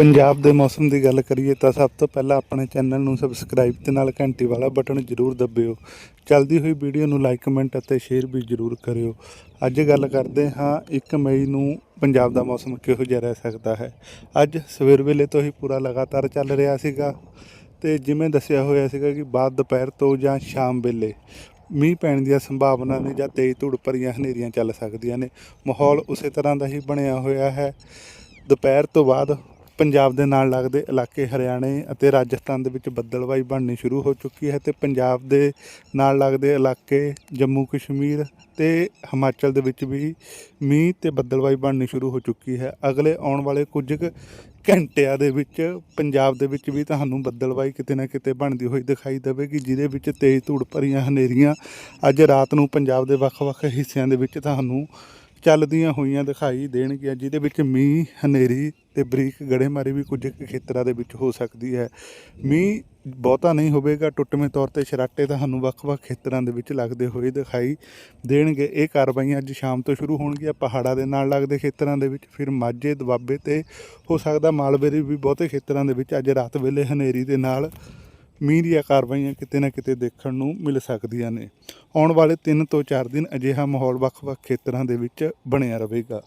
ਪੰਜਾਬ ਦੇ ਮੌਸਮ ਦੀ ਗੱਲ ਕਰੀਏ ਤਾਂ ਸਭ ਤੋਂ ਪਹਿਲਾਂ ਆਪਣੇ ਚੈਨਲ ਨੂੰ ਸਬਸਕ੍ਰਾਈਬ ਤੇ ਨਾਲ ਘੰਟੀ ਵਾਲਾ ਬਟਨ ਜ਼ਰੂਰ ਦਬਿਓ। ਚੱਲਦੀ ਹੋਈ ਵੀਡੀਓ ਨੂੰ ਲਾਈਕ, ਕਮੈਂਟ ਅਤੇ ਸ਼ੇਅਰ ਵੀ ਜ਼ਰੂਰ ਕਰਿਓ। ਅੱਜ ਗੱਲ ਕਰਦੇ ਹਾਂ 1 ਮਈ ਨੂੰ ਪੰਜਾਬ ਦਾ ਮੌਸਮ ਕਿਹੋ ਜਿਹਾ ਰਹਿ ਸਕਦਾ ਹੈ। ਅੱਜ ਸਵੇਰ ਵੇਲੇ ਤੋਂ ਹੀ ਪੂਰਾ ਲਗਾਤਾਰ ਚੱਲ ਰਿਹਾ ਸੀਗਾ ਤੇ ਜਿਵੇਂ ਦੱਸਿਆ ਹੋਇਆ ਸੀਗਾ ਕਿ ਬਾਅਦ ਦੁਪਹਿਰ ਤੋਂ ਜਾਂ ਸ਼ਾਮ ਵੇਲੇ ਮੀਂਹ ਪੈਣ ਦੀਆਂ ਸੰਭਾਵਨਾ ਨੇ ਜਾਂ ਤੇਜ਼ ਧੁੜ ਭਰੀਆਂ ਹਨੇਰੀਆਂ ਚੱਲ ਸਕਦੀਆਂ ਨੇ। ਮਾਹੌਲ ਉਸੇ ਤਰ੍ਹਾਂ ਦਾ ਹੀ ਬਣਿਆ ਹੋਇਆ ਹੈ। ਦੁਪਹਿਰ ਤੋਂ ਬਾਅਦ ਪੰਜਾਬ ਦੇ ਨਾਲ ਲੱਗਦੇ ਇਲਾਕੇ ਹਰਿਆਣੇ ਅਤੇ ਰਾਜਸਥਾਨ ਦੇ ਵਿੱਚ ਬੱਦਲਵਾਈ ਬਣਨੀ ਸ਼ੁਰੂ ਹੋ ਚੁੱਕੀ ਹੈ ਤੇ ਪੰਜਾਬ ਦੇ ਨਾਲ ਲੱਗਦੇ ਇਲਾਕੇ ਜੰਮੂ ਕਸ਼ਮੀਰ ਤੇ ਹਿਮਾਚਲ ਦੇ ਵਿੱਚ ਵੀ ਮੀਂਹ ਤੇ ਬੱਦਲਵਾਈ ਬਣਨੀ ਸ਼ੁਰੂ ਹੋ ਚੁੱਕੀ ਹੈ। ਅਗਲੇ ਆਉਣ ਵਾਲੇ ਕੁਝ ਕੁ ਘੰਟਿਆਂ ਦੇ ਵਿੱਚ ਪੰਜਾਬ ਦੇ ਵਿੱਚ ਵੀ ਤੁਹਾਨੂੰ ਬੱਦਲਵਾਈ ਕਿਤੇ ਨਾ ਕਿਤੇ ਬਣਦੀ ਹੋਈ ਦਿਖਾਈ ਦੇਵੇਗੀ, ਜਿਹਦੇ ਵਿੱਚ ਤੇਜ਼ ਧੂੜ ਭਰੀਆਂ ਹਨੇਰੀਆਂ ਅੱਜ ਰਾਤ ਨੂੰ ਪੰਜਾਬ ਦੇ ਵੱਖ-ਵੱਖ ਹਿੱਸਿਆਂ ਦੇ ਵਿੱਚ ਤੁਹਾਨੂੰ ਚੱਲਦੀਆਂ ਹੋਈਆਂ ਦਿਖਾਈ ਦੇਣਗੀਆਂ, ਜਿਹਦੇ ਵਿੱਚ ਮੀਂਹ, ਹਨੇਰੀ ਤੇ ਬਰੀਕ ਗੜੇਮਾਰੀ ਵੀ ਕੁਝ ਖੇਤਰਾਂ ਦੇ ਵਿੱਚ ਹੋ ਸਕਦੀ ਹੈ। ਮੀਂਹ ਬਹੁਤਾ ਨਹੀਂ ਹੋਵੇਗਾ, ਟੁੱਟਵੇਂ ਤੌਰ ਤੇ ਸ਼ਰਾਟੇ ਤੁਹਾਨੂੰ ਵੱਖ-ਵੱਖ ਖੇਤਰਾਂ ਦੇ ਵਿੱਚ ਲੱਗਦੇ ਹੋਏ ਦਿਖਾਈ ਦੇਣਗੇ। ਇਹ ਕਾਰਵਾਈਆਂ ਅੱਜ ਸ਼ਾਮ ਤੋਂ ਸ਼ੁਰੂ ਹੋਣਗੀਆਂ, ਪਹਾੜਾਂ ਦੇ ਨਾਲ ਲੱਗਦੇ ਖੇਤਰਾਂ ਦੇ ਵਿੱਚ, ਫਿਰ ਮਾਝੇ, ਦੁਆਬੇ ਤੇ ਹੋ ਸਕਦਾ ਮਾਲਵੇ ਦੇ ਵੀ ਬਹੁਤੇ ਖੇਤਰਾਂ ਦੇ ਵਿੱਚ ਅੱਜ ਰਾਤ ਵੇਲੇ ਹਨੇਰੀ ਦੇ ਨਾਲ ਮੀਂਹ ਦੀਆਂ ਕਾਰਵਾਈਆਂ ਕਿਤੇ ਨਾ ਕਿਤੇ ਦੇਖਣ ਨੂੰ ਮਿਲ ਸਕਦੀਆਂ ਨੇ। ਆਉਣ ਵਾਲੇ 3 ਤੋਂ 4 ਦਿਨ ਅਜਿਹਾ ਮਾਹੌਲ ਵੱਖ-ਵੱਖ ਖੇਤਰਾਂ ਦੇ ਵਿੱਚ ਬਣਿਆ ਰਹੇਗਾ।